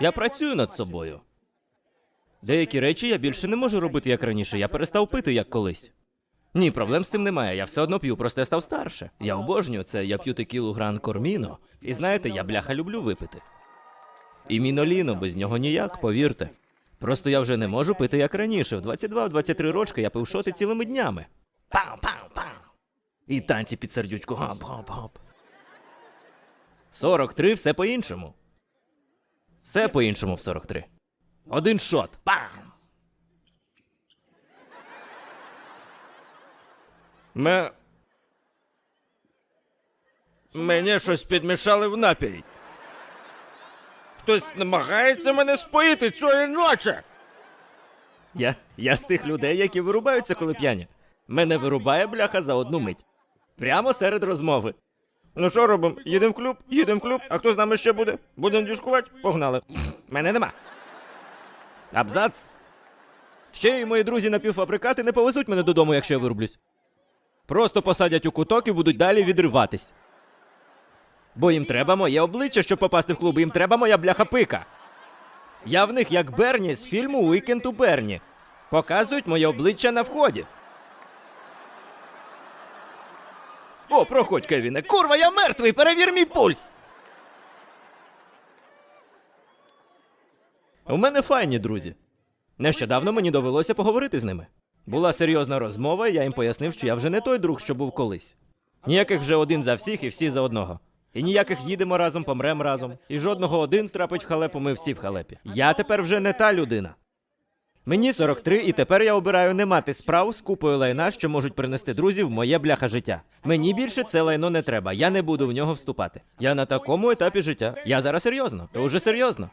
Я працюю над собою. Деякі речі я більше не можу робити як раніше. Я перестав пити як колись. Ні, проблем з цим немає. Я все одно п'ю, просто я став старше. Я обожнюю це, я п'ю текілу гран корміно. І знаєте, я бляха люблю випити. І міноліно, без нього ніяк, повірте. Просто я вже не можу пити як раніше. В 22-23 рочки я пив шоти цілими днями. Пау. І танці під сердючку. Гоп, гоп, гоп. 43 все по-іншому. Все по-іншому в 43. Один шот. Пам! Ме... Мені щось підмішали в напій. Хтось намагається мене споїти цієї ночі. Я, я з тих людей, які вирубаються, коли п'яні. Мене вирубає бляха за одну мить. Прямо серед розмови. Ну що робимо? Їдемо в клуб, їдемо в клуб, а хто з нами ще буде? Будемо дюшкувати? Погнали. Мене нема. Абзац. Ще й мої друзі напівфабрикати не повезуть мене додому, якщо я вирублюсь. Просто посадять у куток і будуть далі відриватись. Бо їм треба моє обличчя, щоб попасти в клуб, їм треба моя бляха пика. Я в них як Берні з фільму Уікенд у Берні. Показують моє обличчя на вході. О, проходь, Кевіне. Курва, я мертвий! Перевір мій пульс! У мене файні друзі. Нещодавно мені довелося поговорити з ними. Була серйозна розмова, і я їм пояснив, що я вже не той друг, що був колись. Ніяких вже один за всіх і всі за одного. І ніяких їдемо разом, помрем разом. І жодного один втрапить в халепу, ми всі в халепі. Я тепер вже не та людина. Мені 43, і тепер я обираю не мати справ з купою лайна, що можуть принести друзів в моє бляха життя. Мені більше це лайно не треба, я не буду в нього вступати. Я на такому етапі життя. Я зараз серйозно, дуже серйозно.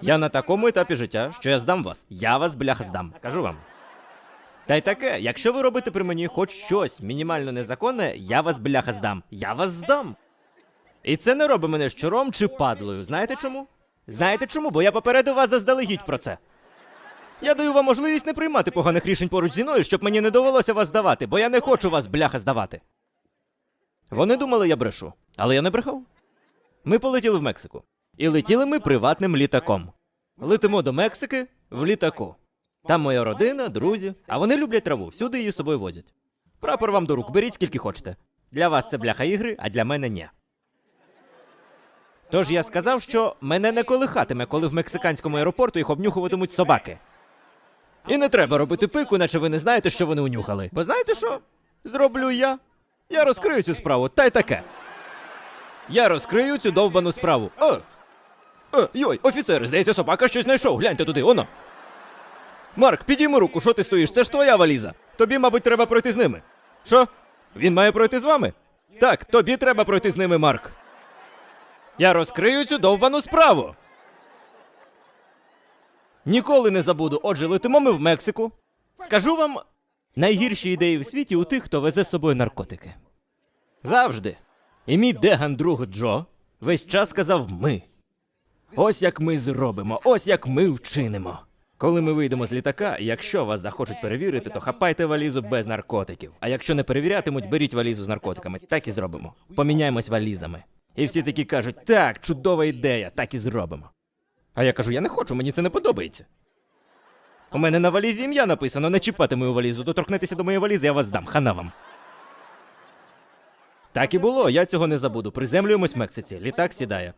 Я на такому етапі життя, що я здам вас. Я вас бляха здам. Кажу вам. Та й таке, якщо ви робите при мені хоч щось мінімально незаконне, я вас бляха здам. Я вас здам. І це не робить мене щуром чи падлою. Знаєте чому? Знаєте чому? Бо я попередив вас заздалегідь про це. Я даю вам можливість не приймати поганих рішень поруч зі мною, щоб мені не довелося вас здавати, бо я не хочу вас бляха здавати. Вони думали, я брешу, але я не брехав. Ми полетіли в Мексику. І летіли ми приватним літаком. Летимо до Мексики в літаку. Там моя родина, друзі, а вони люблять траву, всюди її з собою возять. Прапор вам до рук, беріть скільки хочете. Для вас це бляха ігри, а для мене ні. Тож я сказав, що мене не колихатиме, коли в мексиканському аеропорту їх обнюхуватимуть собаки. І не треба робити пику, наче ви не знаєте, що вони унюхали. Бо знаєте що? Зроблю я. Я розкрию цю справу, та й таке. Я розкрию цю довбану справу. О! О, йой, офіцер, здається, собака щось знайшов. Гляньте туди, оно. Марк, підійми руку, що ти стоїш? Це ж твоя валіза. Тобі, мабуть, треба пройти з ними. Що? Він має пройти з вами? Так, тобі треба пройти з ними, Марк. Я розкрию цю довбану справу. Ніколи не забуду. Отже, летимо ми в Мексику. Скажу вам найгірші ідеї в світі у тих, хто везе з собою наркотики. Завжди. І мій деган друг Джо весь час сказав ми. Ось як ми зробимо, ось як ми вчинимо. Коли ми вийдемо з літака, якщо вас захочуть перевірити, то хапайте валізу без наркотиків. А якщо не перевірятимуть, беріть валізу з наркотиками. Так і зробимо. Поміняємось валізами. І всі такі кажуть: так, чудова ідея, так і зробимо. А я кажу, я не хочу, мені це не подобається. У мене на валізі ім'я написано, не чіпати мою валізу, доторкнетеся до моєї валізи, я вас дам, хана вам. Так і було, я цього не забуду. Приземлюємось в Мексиці, літак сідає.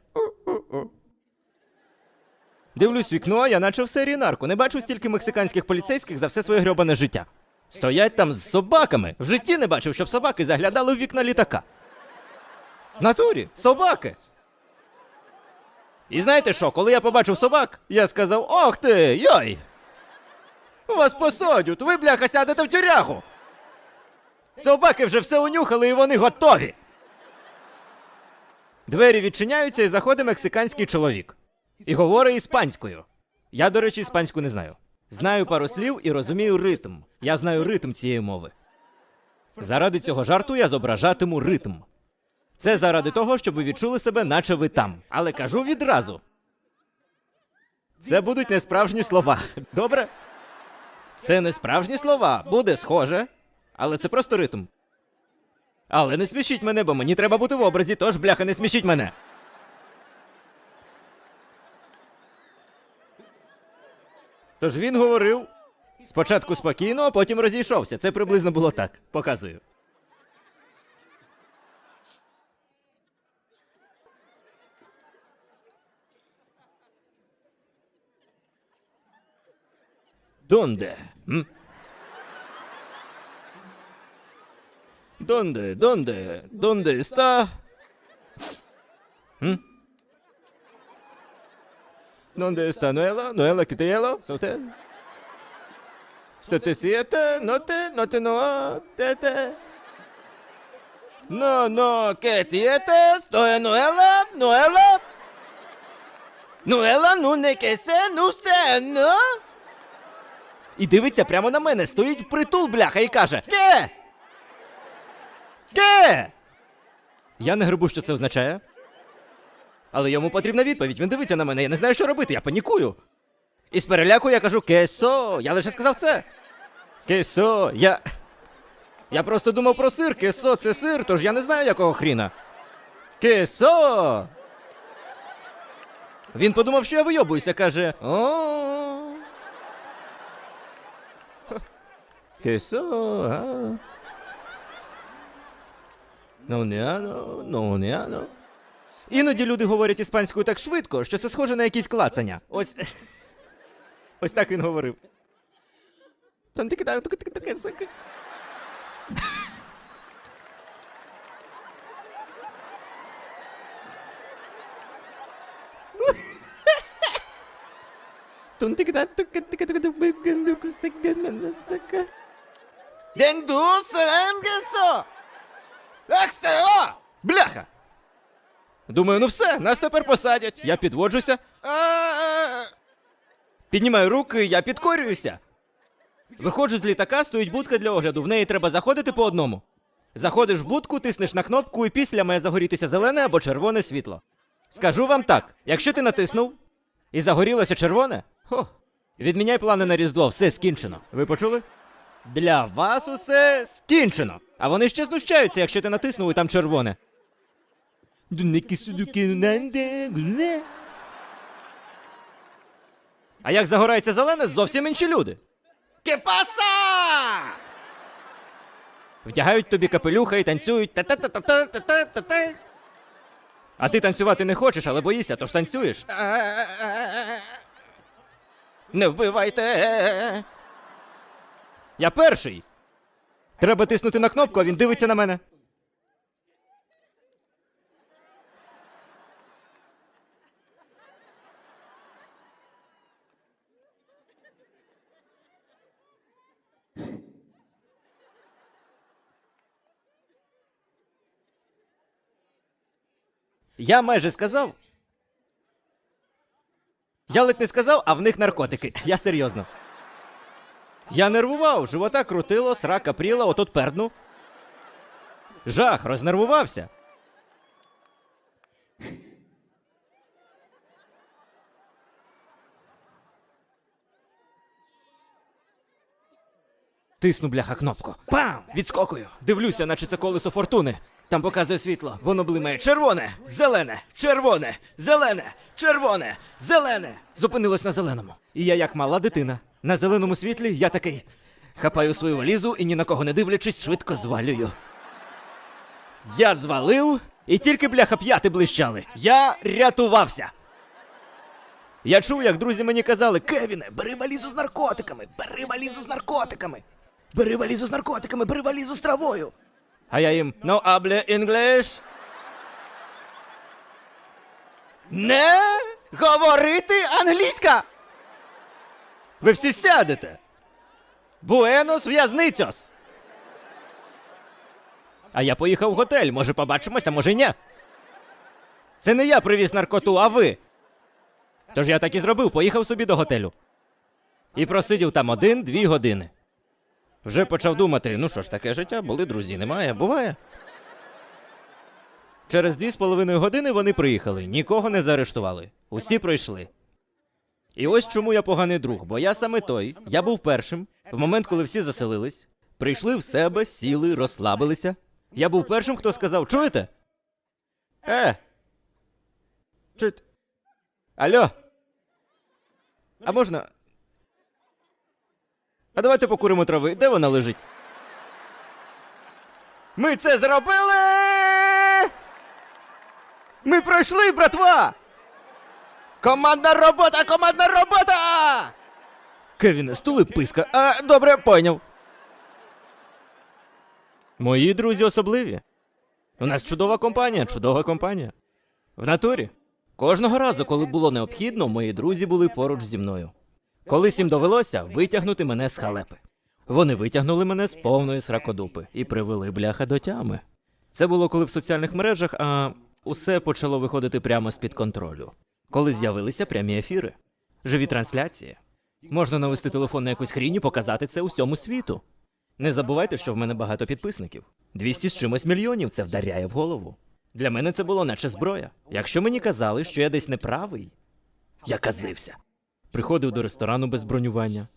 Дивлюсь вікно, а я наче в серії нарко. Не бачив стільки мексиканських поліцейських за все своє грьобане життя. Стоять там з собаками. В житті не бачив, щоб собаки заглядали в вікна літака. В натурі, собаки. І знаєте що, коли я побачив собак, я сказав: Ох ти, йой! Вас посадять, ви, бляха, сядете в тюрягу. Собаки вже все унюхали і вони готові. Двері відчиняються і заходить мексиканський чоловік. І говорить іспанською. Я, до речі, іспанську не знаю. Знаю пару слів і розумію ритм. Я знаю ритм цієї мови. Заради цього жарту я зображатиму ритм. Це заради того, щоб ви відчули себе, наче ви там. Але кажу відразу. Це будуть несправжні слова. Добре? Це не справжні слова. Буде схоже, але це просто ритм. Але не смішіть мене, бо мені треба бути в образі, тож бляха, не смішіть мене. Тож він говорив спочатку спокійно, а потім розійшовся. Це приблизно було так. Показую. ¿Dónde? ¿Mm? ¿Dónde? ¿Dónde? ¿Dónde está? ¿Mm? ¿Dónde está Noela? ¿Noela que te hielo? ¿Usted? ¿Usted siete? ¿No te? ¿No te no? ¿Tete? No, no, ¿qué tiete? ¿Estoy Noela? ¿Noela? ¿Noela? ¿No que sé? ¿No sé? ¿No? І дивиться прямо на мене, стоїть впритул, бляха, і каже: Ке? Ке? Я не грибу, що це означає. Але йому потрібна відповідь. Він дивиться на мене, я не знаю, що робити, я панікую. І з переляку я кажу кесо. Я лише сказав це. Кесо, я. Я просто думав про сир. Кесо це сир, тож я не знаю, якого хріна. Кесо. Він подумав, що я вийобуюся, каже. О. Ну, ано, ну, не ано. Іноді люди говорять іспанською так швидко, що це схоже на якісь клацання. Ось. Ось так він говорив. Там тільки так, тільки таке, таке. Тун тільки так, тільки Денду серенгесо! Ексео! Бляха! Думаю, ну все, нас тепер посадять. Я підводжуся. Піднімаю руки, я підкорююся. Виходжу з літака, стоїть будка для огляду. В неї треба заходити по одному. Заходиш в будку, тиснеш на кнопку, і після має загорітися зелене або червоне світло. Скажу вам так: якщо ти натиснув і загорілося червоне, хо, відміняй плани на Різдво, все скінчено. Ви почули? Для вас усе скінчено. А вони ще знущаються, якщо ти натиснув і там червоне. А як загорається зелене, зовсім інші люди. Кепаса! Вдягають тобі капелюха і танцюють. Та-та-та-та-та-та-та-та. А ти танцювати не хочеш, але боїшся, тож танцюєш. Не вбивайте. Я перший. Треба тиснути на кнопку, а він дивиться на мене. Я майже сказав. Я ледь не сказав, а в них наркотики. Я серйозно. Я нервував, живота крутило, срака пріла, отут пердну. Жах, рознервувався. Тисну бляха кнопку. Пам! Відскокую. Дивлюся, наче це колесо фортуни. Там показує світло. Воно блимає червоне, зелене, червоне, зелене, червоне, зелене. Зупинилось на зеленому. І я, як мала дитина, на зеленому світлі я такий. Хапаю свою валізу і ні на кого не дивлячись, швидко звалюю. Я звалив, і тільки бляха п'яти блищали. Я рятувався. Я чув, як друзі мені казали: Кевіне, бери валізу з наркотиками, бери валізу з наркотиками, бери валізу з наркотиками, бери валізу з травою. А я їм no hable English. Не говорити англійська. Ви всі сядете. Буенос в'язницьос. А я поїхав в готель. Може, побачимося, може ні. Це не я привіз наркоту, а ви. Тож я так і зробив, поїхав собі до готелю. І просидів там один-дві години. Вже почав думати, ну що ж, таке життя, були друзі, немає, буває. Через дві з половиною години вони приїхали, нікого не заарештували. Усі пройшли. І ось чому я поганий друг, бо я саме той, я був першим, в момент, коли всі заселились, прийшли в себе, сіли, розслабилися. Я був першим, хто сказав: чуєте? Е. Чуєте? Алло. А можна. А давайте покуримо трави. Де вона лежить? Ми це зробили! Ми пройшли, братва! Командна робота, командна робота! Кевіне, стули писка. А, добре, пойняв. Мої друзі особливі. У нас чудова компанія, чудова компанія. В натурі. Кожного разу, коли було необхідно, мої друзі були поруч зі мною. Колись їм довелося витягнути мене з халепи. Вони витягнули мене з повної сракодупи і привели бляха до тями. Це було коли в соціальних мережах, а усе почало виходити прямо з-під контролю. Коли з'явилися прямі ефіри, живі трансляції. Можна навести телефон на якусь хрінь і показати це усьому світу. Не забувайте, що в мене багато підписників. 200 з чимось мільйонів це вдаряє в голову. Для мене це було наче зброя. Якщо мені казали, що я десь неправий, я казився. Приходив до ресторану без бронювання.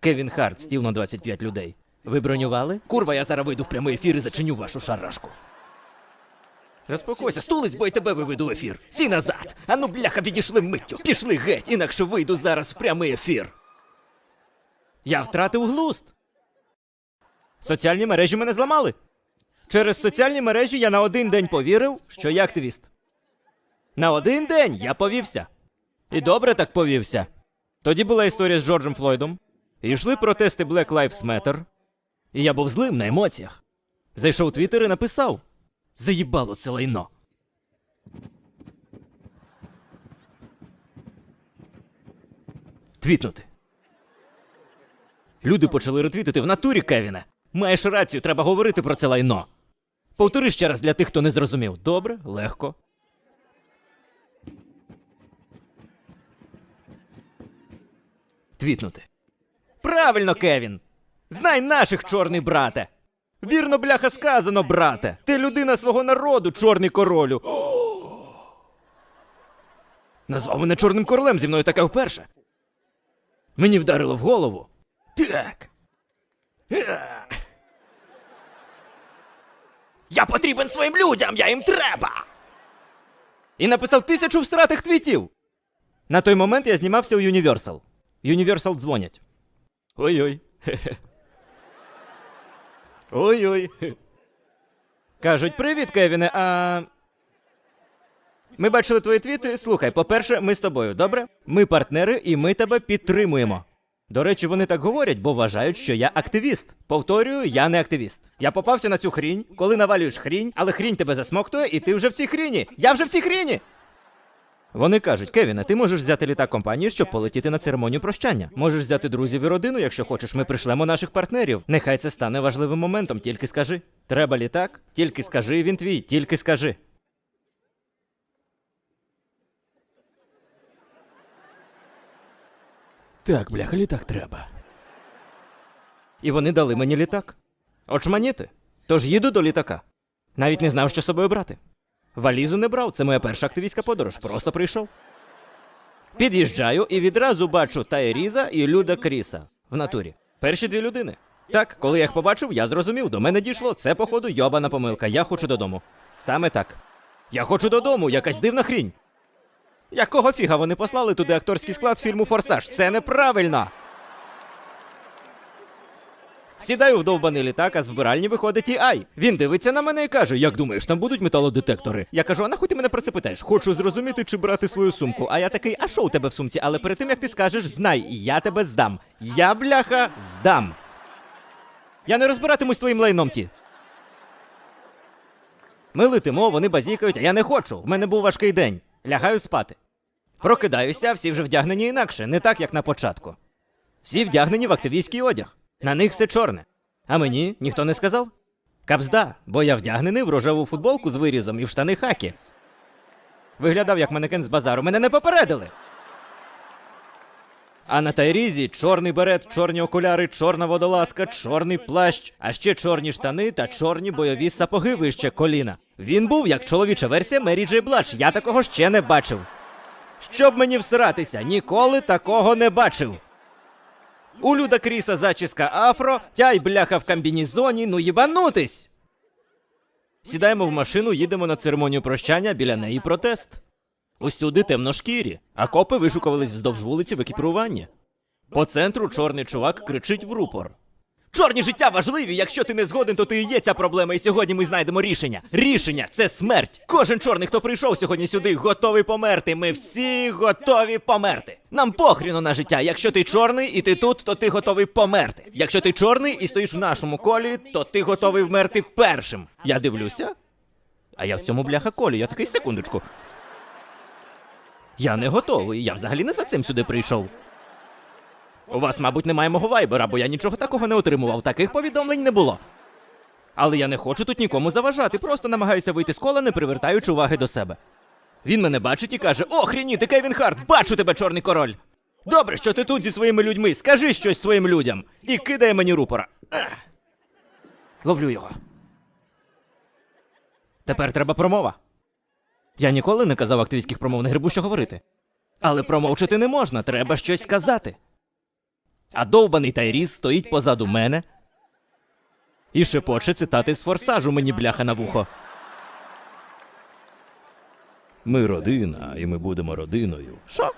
Кевін Харт, стіл на 25 людей. Ви бронювали? Курва, я зараз вийду в прямий ефір і зачиню вашу шарашку. Заспокойся, стулись, бо й тебе виведу в ефір. Сі назад. Ану, бляха, відійшли миттю. Пішли геть, інакше вийду зараз в прямий ефір. Я втратив глуст. Соціальні мережі мене зламали. Через соціальні мережі я на один день повірив, що я активіст. На один день я повівся. І добре так повівся. Тоді була історія з Джорджем Флойдом. І йшли протести Black Lives Matter. І я був злим на емоціях. Зайшов у Твіттер і написав: Заїбало це лайно. Твітнути. Люди почали ретвітити в натурі Кевіне. Маєш рацію, треба говорити про це лайно. Повтори ще раз для тих, хто не зрозумів. Добре, легко. Твітнути. Правильно, Кевін. Знай наших, чорний брате. Вірно, бляха, сказано, брате. Ти людина свого народу, чорний королю. Назвав мене чорним королем зі мною таке вперше. Мені вдарило в голову. Так. Я потрібен своїм людям, я їм треба. І написав тисячу всратих твітів. На той момент я знімався у Universal. Universal дзвонять. Ой-ой. Ой-ой. Кажуть, привіт, Кевіне, а. Ми бачили твої твіти. Слухай, по-перше, ми з тобою, добре? Ми партнери і ми тебе підтримуємо. До речі, вони так говорять, бо вважають, що я активіст. Повторюю, я не активіст. Я попався на цю хрінь, коли навалюєш хрінь, але хрінь тебе засмоктує, і ти вже в цій хріні. Я вже в цій хріні. Вони кажуть, Кевіне, ти можеш взяти літак компанії, щоб полетіти на церемонію прощання. Можеш взяти друзів і родину, якщо хочеш. Ми пришлемо наших партнерів. Нехай це стане важливим моментом, тільки скажи. Треба літак? Тільки скажи, він твій, тільки скажи. Так, бляха, літак треба. І вони дали мені літак. Очманіти. Тож їду до літака. Навіть не знав, що з собою брати. Валізу не брав, це моя перша активістська подорож. Просто прийшов. Під'їжджаю і відразу бачу Тайріза і Люда Кріса в натурі. Перші дві людини. Так, коли я їх побачив, я зрозумів, до мене дійшло. Це, походу, йобана помилка. Я хочу додому. Саме так. Я хочу додому, якась дивна хрінь. Якого фіга вони послали туди акторський склад фільму Форсаж? Це неправильно. Сідаю в довбаний літак, а з вбиральні виходить і Ай. Він дивиться на мене і каже: Як думаєш, там будуть металодетектори? Я кажу, а нахуй ти мене про це питаєш? Хочу зрозуміти, чи брати свою сумку. А я такий, а що у тебе в сумці? Але перед тим як ти скажеш, знай, я тебе здам. Я, бляха, здам. Я не розбиратимусь твоїм лайном ті. Ми летимо, вони базікають, а я не хочу. В мене був важкий день. Лягаю спати. Прокидаюся, всі вже вдягнені інакше, не так, як на початку. Всі вдягнені в активістський одяг. На них все чорне. А мені ніхто не сказав? Капзда, бо я вдягнений в рожеву футболку з вирізом і в штани хакі. Виглядав як манекен з базару. Мене не попередили. А на Тайрізі чорний берет, чорні окуляри, чорна водолазка, чорний плащ, а ще чорні штани та чорні бойові сапоги вище коліна. Він був як чоловіча версія Мері Джей Бладж. Я такого ще не бачив. Щоб мені всиратися, ніколи такого не бачив. У Люда Кріса зачіска афро, тяй бляха в комбінізоні, ну їбанутись. Сідаємо в машину, їдемо на церемонію прощання, біля неї протест. Усюди темношкірі, а копи вишукувались вздовж вулиці в екіпіруванні. По центру чорний чувак кричить в рупор. Чорні життя важливі. Якщо ти не згоден, то ти і є ця проблема. І сьогодні ми знайдемо рішення. Рішення це смерть. Кожен чорний, хто прийшов сьогодні сюди, готовий померти. Ми всі готові померти. Нам похріну на життя. Якщо ти чорний і ти тут, то ти готовий померти. Якщо ти чорний і стоїш в нашому колі, то ти готовий вмерти першим. Я дивлюся. А я в цьому бляха колі. Я такий секундочку. Я не готовий. Я взагалі не за цим сюди прийшов. У вас, мабуть, немає мого вайбера, бо я нічого такого не отримував. Таких повідомлень не було. Але я не хочу тут нікому заважати, просто намагаюся вийти з кола, не привертаючи уваги до себе. Він мене бачить і каже: Охріні, ти Кевін Харт, бачу тебе, чорний король. Добре, що ти тут зі своїми людьми. Скажи щось своїм людям. І кидає мені рупора. Ех. Ловлю його. Тепер треба промова. Я ніколи не казав активістських промов, не грибу, що говорити. Але промовчати не можна, треба щось сказати. А довбаний Тайріс стоїть позаду мене і шепоче цитати з форсажу мені бляха на вухо. Ми родина, і ми будемо родиною. Що?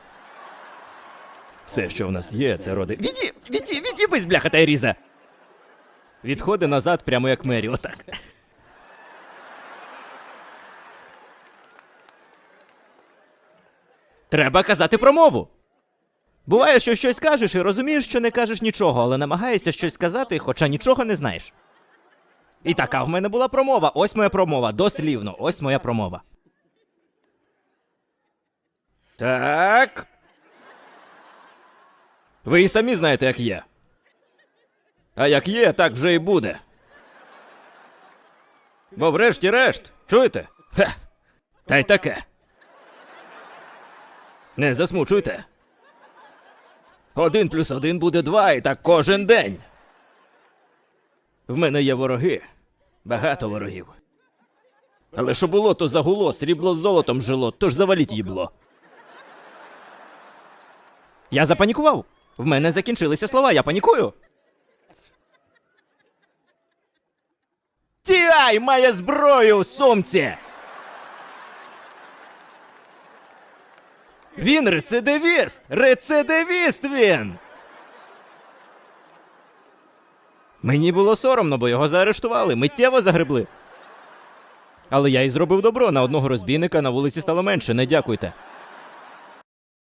Все, що в нас є, це роди. Віді, віді, відібись, бляха Тайріза. Відходи назад, прямо як Мері, отак. Треба казати промову. Буває, що щось кажеш і розумієш, що не кажеш нічого, але намагаєшся щось сказати, хоча нічого не знаєш. І така в мене була промова. Ось моя промова, дослівно, ось моя промова. Так. Ви і самі знаєте, як є. А як є, так вже і буде. Бо врешті-решт, чуєте? Хе. Та й таке. Не засмучуйте. Один плюс один буде два, і так кожен день. В мене є вороги. Багато ворогів. Але що було, то загуло, срібло з золотом жило, тож заваліть їбло. Я запанікував. В мене закінчилися слова, я панікую. Тіай має зброю сумці. Він рецидивіст! Рецидивіст він! Мені було соромно, бо його заарештували, миттєво загребли. Але я й зробив добро на одного розбійника на вулиці стало менше, не дякуйте.